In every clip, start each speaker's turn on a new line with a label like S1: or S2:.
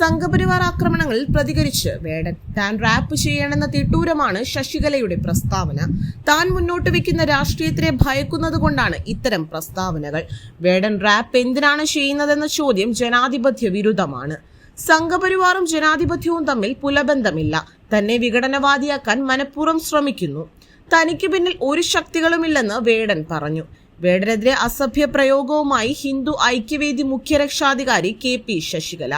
S1: സംഘപരിവാർ ആക്രമണങ്ങളിൽ പ്രതികരിച്ച് വേടൻ. താൻ റാപ്പ് ചെയ്യണമെന്ന തിട്ടൂരമാണ് ശശികലയുടെ പ്രസ്താവന. താൻ മുന്നോട്ട് വെക്കുന്ന രാഷ്ട്രീയത്തിനെ ഭയക്കുന്നത് കൊണ്ടാണ് ഇത്തരം പ്രസ്താവനകൾ. വേടൻ റാപ്പ് എന്തിനാണ് ചെയ്യുന്നതെന്ന ചോദ്യം ജനാധിപത്യ വിരുദ്ധമാണ്. സംഘപരിവാറും ജനാധിപത്യവും തമ്മിൽ പുലബന്ധമില്ല. തന്നെ വിഘടനവാദിയാക്കാൻ മനഃപൂർവം ശ്രമിക്കുന്നു. തനിക്ക് പിന്നിൽ ഒരു ശക്തികളുമില്ലെന്ന് വേടൻ പറഞ്ഞു. വേടനെതിരെ അസഭ്യ പ്രയോഗവുമായി ഹിന്ദു ഐക്യവേദി മുഖ്യരക്ഷാധികാരി കെ പി ശശികല.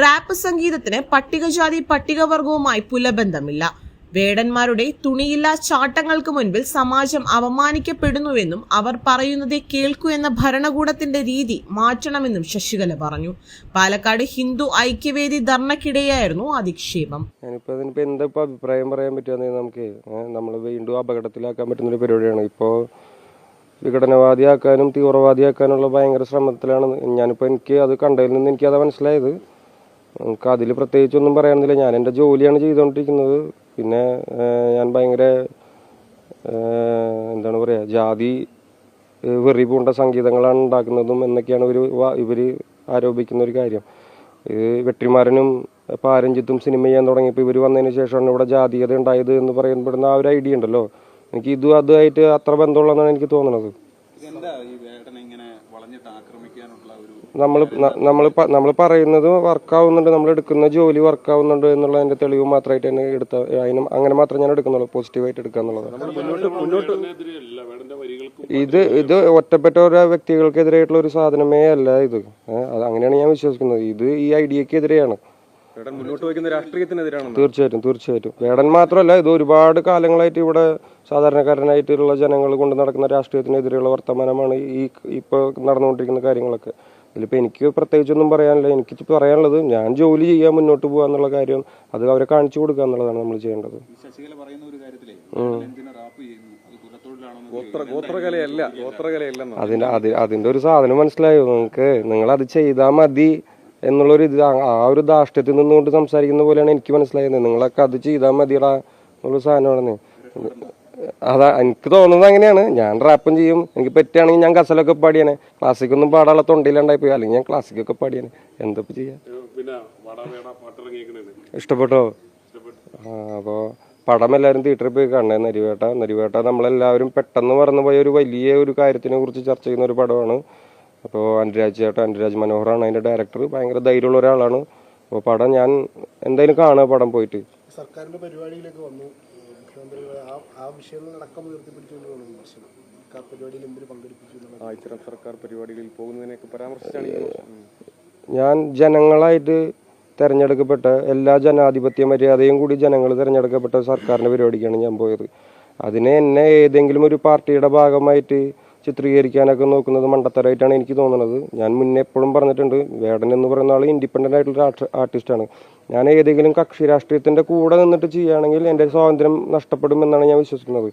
S1: റാപ്പ് സംഗീതത്തിന് പട്ടികജാതി പട്ടികവർഗവുമായി പുലബന്ധമില്ല. വേടന്മാരുടെ തുണിയില്ലാ ചാട്ടങ്ങൾക്ക് മുൻപിൽ സമാജം അവമാനിക്കപ്പെടുന്നുവെന്നും അവർ പറയുന്നതേ കേൾക്കൂ എന്ന ഭരണകൂടത്തിന്റെ രീതി മാറ്റണമെന്നും ശശികല പറഞ്ഞു. പാലക്കാട് ഹിന്ദു ഐക്യവേദി ധർണക്കിടെയായിരുന്നു അധിക്ഷേപം.
S2: എന്താ അഭിപ്രായം പറയാൻ പറ്റുക നമുക്ക് നമ്മൾ വീണ്ടും അപകടത്തിലാക്കാൻ പറ്റുന്നൊരു പരിപാടിയാണ്. ഇപ്പോ വിഘടനവാദിയാക്കാനും തീവ്രവാദിയാക്കാനുള്ള ഭയങ്കര ശ്രമത്തിലാണ് ഞാനിപ്പോൾ എനിക്ക് അത് കണ്ടതിൽ നിന്ന് എനിക്ക് എനിക്കത് മനസ്സിലായത്. നമുക്ക് അതിൽ പ്രത്യേകിച്ചൊന്നും പറയാനൊന്നുമില്ല. ഞാൻ എന്റെ ജോലിയാണ് ചെയ്തുകൊണ്ടിരിക്കുന്നത്. പിന്നെ ഞാൻ ഭയങ്കര എന്താണ് പറയുക ജാതി വെറി പൂണ്ട സംഗീതങ്ങളാണ് ഉണ്ടാക്കുന്നതും എന്നൊക്കെയാണ് ഒരു ഇവർ ആരോപിക്കുന്ന ഒരു കാര്യം. വെട്ടിമാരനും പാരഞ്ചിത്തും സിനിമ ചെയ്യാൻ തുടങ്ങിയപ്പോൾ ഇവർ വന്നതിന് ശേഷമാണ് ഇവിടെ ജാതീയത ഉണ്ടായത് എന്ന് പറയപ്പെടുന്ന ആ ഒരു ഐഡിയ ഉണ്ടല്ലോ. എനിക്ക് ഇതും അതുമായിട്ട് അത്ര ബന്ധമുള്ളതെന്നാണ് എനിക്ക് തോന്നുന്നത് നമ്മൾ നമ്മൾ നമ്മൾ പറയുന്നത് വർക്ക് ആവുന്നുണ്ട് നമ്മൾ എടുക്കുന്ന ജോലി വർക്ക് ആവുന്നുണ്ട് എന്നുള്ളതിന്റെ തെളിവ് മാത്രമായിട്ട് തന്നെ എടുത്ത അതിനും അങ്ങനെ മാത്രം ഞാൻ എടുക്കുന്നുള്ളൂ പോസിറ്റീവായിട്ട് എടുക്കുക
S3: മുന്നോട്ട്
S2: ഇത് ഇത് ഒറ്റപ്പെട്ട ഓരോ വ്യക്തികൾക്കെതിരായിട്ടുള്ള ഒരു സാധനമേ അല്ല ഇത്. അത് അങ്ങനെയാണ് ഞാൻ വിശ്വസിക്കുന്നത്. ഇത് ഈ ഐഡിയക്ക്
S3: എതിരെയാണ് മുന്നോട്ട് വയ്ക്കുന്ന രാഷ്ട്രീയത്തിനെതിരാണെന്ന്.
S2: തീർച്ചയായിട്ടും തീർച്ചയായിട്ടും. വേടൻ മാത്രമല്ല ഇത് ഒരുപാട് കാലങ്ങളായിട്ട് ഇവിടെ സാധാരണക്കാരനായിട്ടുള്ള ജനങ്ങൾ കൊണ്ട് നടക്കുന്ന രാഷ്ട്രീയത്തിനെതിരെയുള്ള വർത്തമാനമാണ് ഈ ഇപ്പോൾ നടന്നുകൊണ്ടിരിക്കുന്ന കാര്യങ്ങളൊക്കെ. ഇതിലിപ്പോൾ എനിക്ക് പ്രത്യേകിച്ചൊന്നും പറയാനില്ല. എനിക്ക് പറയാനുള്ളത് ഞാൻ ജോലി ചെയ്യാൻ മുന്നോട്ട് പോകുക എന്നുള്ള കാര്യം അത് അവരെ കാണിച്ചു കൊടുക്കുക എന്നുള്ളതാണ് നമ്മൾ ചെയ്യേണ്ടത്. അതിന്റെ അത് അതിന്റെ ഒരു സാധനം മനസ്സിലായോ നിങ്ങൾക്ക്? നിങ്ങൾ അത് ചെയ്താൽ മതി എന്നുള്ളൊരു ഇത് ആ- ആ ഒരു ധാഷ്ട്യത്തിൽ നിന്നുകൊണ്ട് സംസാരിക്കുന്ന പോലെയാണ് എനിക്ക് മനസ്സിലായത്. നിങ്ങളൊക്കെ അത് ചെയ്താൽ മതിയടാ എന്നുള്ള സാധനമാണെന്ന്. അതാ എനിക്ക് തോന്നുന്നത് അങ്ങനെയാണ്. ഞാൻ റാപ്പും ചെയ്യും. എനിക്ക് പറ്റുകയാണെങ്കിൽ ഞാൻ ഗസലൊക്കെ പാടിയാണ് ക്ലാസിക്കൊന്നും പാടാനുള്ള തൊണ്ടയിലുണ്ടായി പോയി അല്ലെങ്കിൽ ഞാൻ ക്ലാസിക്കൊക്കെ പാടിയാണ് എന്തൊക്കെ ചെയ്യാ? ഇഷ്ടപ്പെട്ടോ? ആ അപ്പോൾ പടം എല്ലാവരും തിയേറ്ററിൽ പോയി കാണണേ നരിവേട്ട. നരിവേട്ട നമ്മളെല്ലാവരും പെട്ടെന്ന് മറന്നുപോയ ഒരു വലിയ ഒരു കാര്യത്തിനെ കുറിച്ച് ചർച്ച ചെയ്യുന്ന ഒരു പടമാണ്. അപ്പോൾ അനുരാജ് ചേട്ടൻ അനുരാജ് മനോഹറാണ് അതിന്റെ ഡയറക്ടർ ഭയങ്കര ധൈര്യമുള്ള ഒരാളാണ്. അപ്പോൾ പടം ഞാൻ എന്തായാലും കാണുക പടം പോയിട്ട്.
S4: സർക്കാരിന്റെ പരിപാടിയിലേക്ക് വന്നു. മുഖ്യമന്ത്രി ആ ആ വിഷയങ്ങളടക്കം ഉയർത്തിപ്പിടിച്ചുകൊണ്ടാണ് വിമർശനം. സർക്കാർ പരിപാടിയിൽ എന്തിനു പങ്കെടുപ്പിച്ചു
S3: ഇത്തരം സർക്കാർ പരിപാടികളിൽ പോകുന്നതിനൊക്കെ പരാമർശിച്ചാണ്.
S2: ഞാൻ ജനങ്ങളായിട്ട് തിരഞ്ഞെടുക്കപ്പെട്ട എല്ലാ ജനാധിപത്യ മര്യാദയും കൂടി ജനങ്ങൾ തിരഞ്ഞെടുക്കപ്പെട്ട സർക്കാരിന്റെ പരിപാടിക്കാണ് ഞാൻ പോയത്. അതിനെ എന്നെ ഏതെങ്കിലും ഒരു പാർട്ടിയുടെ ഭാഗമായിട്ട് ചിത്രീകരിക്കാനൊക്കെ നോക്കുന്നത് മണ്ടത്തരമായിട്ടാണ് എനിക്ക് തോന്നുന്നത്. ഞാൻ മുന്നേ എപ്പോഴും പറഞ്ഞിട്ടുണ്ട് വേടൻ എന്ന് പറയുന്ന ആൾ ഇൻഡിപെൻഡന്റ് ആയിട്ടുള്ള ആർട്ടിസ്റ്റാണ് ഞാൻ ഏതെങ്കിലും കക്ഷി രാഷ്ട്രീയത്തിന്റെ കൂടെ നിന്നിട്ട് ചെയ്യുകയാണെങ്കിൽ എന്റെ സ്വാതന്ത്ര്യം നഷ്ടപ്പെടുമെന്നാണ് ഞാൻ വിശ്വസിക്കുന്നത്.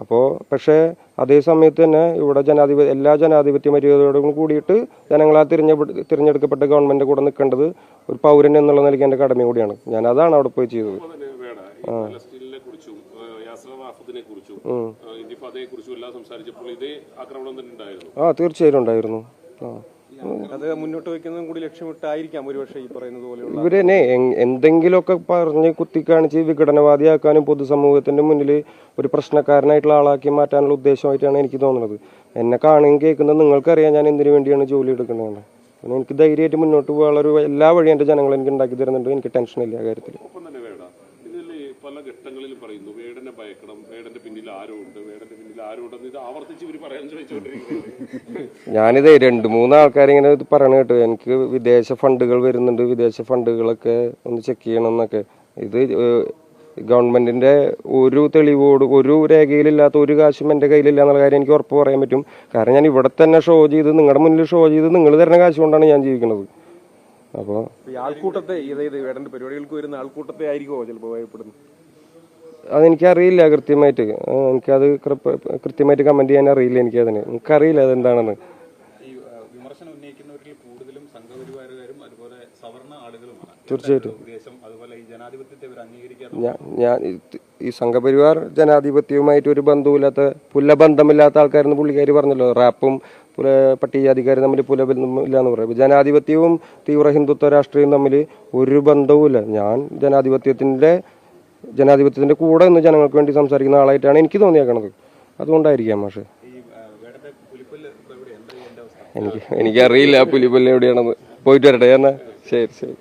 S2: അപ്പോൾ പക്ഷേ അതേ സമയത്ത് തന്നെ ഇവിടെ ജനാധിപത്യ എല്ലാ ജനാധിപത്യ മര്യാദയോടും കൂടിയിട്ട് ജനങ്ങളാൽ തിരഞ്ഞെ തിരഞ്ഞെടുക്കപ്പെട്ട ഗവൺമെന്റ് കൂടെ നിൽക്കേണ്ടത് ഒരു പൗരൻ എന്നുള്ള നിലയ്ക്ക് എന്റെ കടമ കൂടിയാണ്. ഞാൻ അതാണ് അവിടെ പോയി ചെയ്തത്.
S5: ഫലസ്തീനിനെ
S2: ആ തീർച്ചയായും ഉണ്ടായിരുന്നു. ആ
S3: അത് മുന്നോട്ട് കൂടി ലക്ഷ്യമിട്ടായിരിക്കാം ഒരുപക്ഷെ ഈ പറയുന്നത് പോലെയുള്ള
S2: ഇവരെന്നെ എന്തെങ്കിലുമൊക്കെ പറഞ്ഞ് കുത്തിക്കാണിച്ച് വിഘടനവാദിയാക്കാനും പൊതുസമൂഹത്തിന്റെ മുന്നിൽ ഒരു പ്രശ്നക്കാരനായിട്ടുള്ള ആളാക്കി മാറ്റാനുള്ള ഉദ്ദേശമായിട്ടാണ് എനിക്ക് തോന്നുന്നത്. എന്നെ കാണുകയും കേൾക്കുന്നത് നിങ്ങൾക്കറിയാം ഞാൻ എന്തിനു വേണ്ടിയാണ് ജോലി എടുക്കുന്നതെന്ന്. പിന്നെ എനിക്ക് ധൈര്യമായിട്ട് മുന്നോട്ട് പോകാനുള്ള ഒരു എല്ലാ വഴിയും എന്റെ ജനങ്ങൾ എനിക്ക് ഉണ്ടാക്കി തരുന്നുണ്ട്. എനിക്ക് ടെൻഷനില്ല ആ കാര്യത്തിൽ.
S5: വേടനെ ഭയക്കണം വേടന്റെ പിന്നിൽ ആരുണ്ട് ഉണ്ട് വേടന്റെ പിന്നിൽ ആരുണ്ടെന്ന് ഇത് ആവർത്തിച്ച് ഇവർ പറയാൻ ശ്രമിച്ചുകൊണ്ടിരിക്കുന്നത്
S2: ഞാനിത് രണ്ട് മൂന്ന് ആൾക്കാരിങ്ങനെ ഇത് പറയണ കേട്ടോ. എനിക്ക് വിദേശ ഫണ്ടുകൾ വരുന്നുണ്ട്. വിദേശ ഫണ്ടുകളൊക്കെ ഒന്ന് ചെക്ക് ചെയ്യണം എന്നൊക്കെ ഇത് ഗവൺമെന്റിന്റെ ഒരു തെളിവോട് ഒരു രേഖയിലില്ലാത്ത ഒരു കാശും എന്റെ കയ്യിലില്ല എന്നുള്ള കാര്യം എനിക്ക് ഉറപ്പ് പറയാൻ പറ്റും. കാരണം ഞാൻ ഇവിടെ തന്നെ ഷോ ചെയ്ത് നിങ്ങളുടെ മുന്നിൽ ഷോ ചെയ്ത് നിങ്ങൾ തരുന്ന കാശ് കൊണ്ടാണ് ഞാൻ ജീവിക്കുന്നത്. അപ്പോൾ
S3: ഈ ആൾക്കൂട്ടത്തെ അതായത് വേടന്റെ പരിപാടികൾക്ക് വരുന്ന ആൾക്കൂട്ടത്തെ ആയിരിക്കുമോ ചിലപ്പോൾ ഭയപ്പെടുന്നത്?
S2: അതെനിക്കറിയില്ല കൃത്യമായിട്ട്. എനിക്കത് കൃത്യമായിട്ട് കമന്റ് ചെയ്യാൻ അറിയില്ല എനിക്കതിന്. എനിക്കറിയില്ല അതെന്താണെന്ന്. തീർച്ചയായിട്ടും. ഞാൻ ഈ സംഘപരിവാർ ജനാധിപത്യവുമായിട്ട് ഒരു ബന്ധവുമില്ലാത്ത പുല്ല ബന്ധമില്ലാത്ത ആൾക്കാരെന്ന് പുള്ളിക്കാർ പറഞ്ഞല്ലോ. റാപ്പും പട്ടികജാതിക്കാരും തമ്മിൽ പുലബന്ധമില്ല എന്ന് പറയും ജനാധിപത്യവും തീവ്ര ഹിന്ദുത്വ രാഷ്ട്രീയവും തമ്മിൽ ഒരു ബന്ധവുമില്ല. ഞാൻ ജനാധിപത്യത്തിന്റെ ജനാധിപത്യത്തിന്റെ കൂടെ നിന്ന് ജനങ്ങൾക്ക് വേണ്ടി സംസാരിക്കുന്ന ആളായിട്ടാണ് എനിക്ക് തോന്നിയേക്കണത്. അതുകൊണ്ടായിരിക്കാം പക്ഷേ എനിക്ക് എനിക്കറിയില്ല പുലിപ്പല്ല് എവിടെയാണെന്ന്. പോയിട്ട് വരട്ടെ എന്നാ? ശരി ശരി.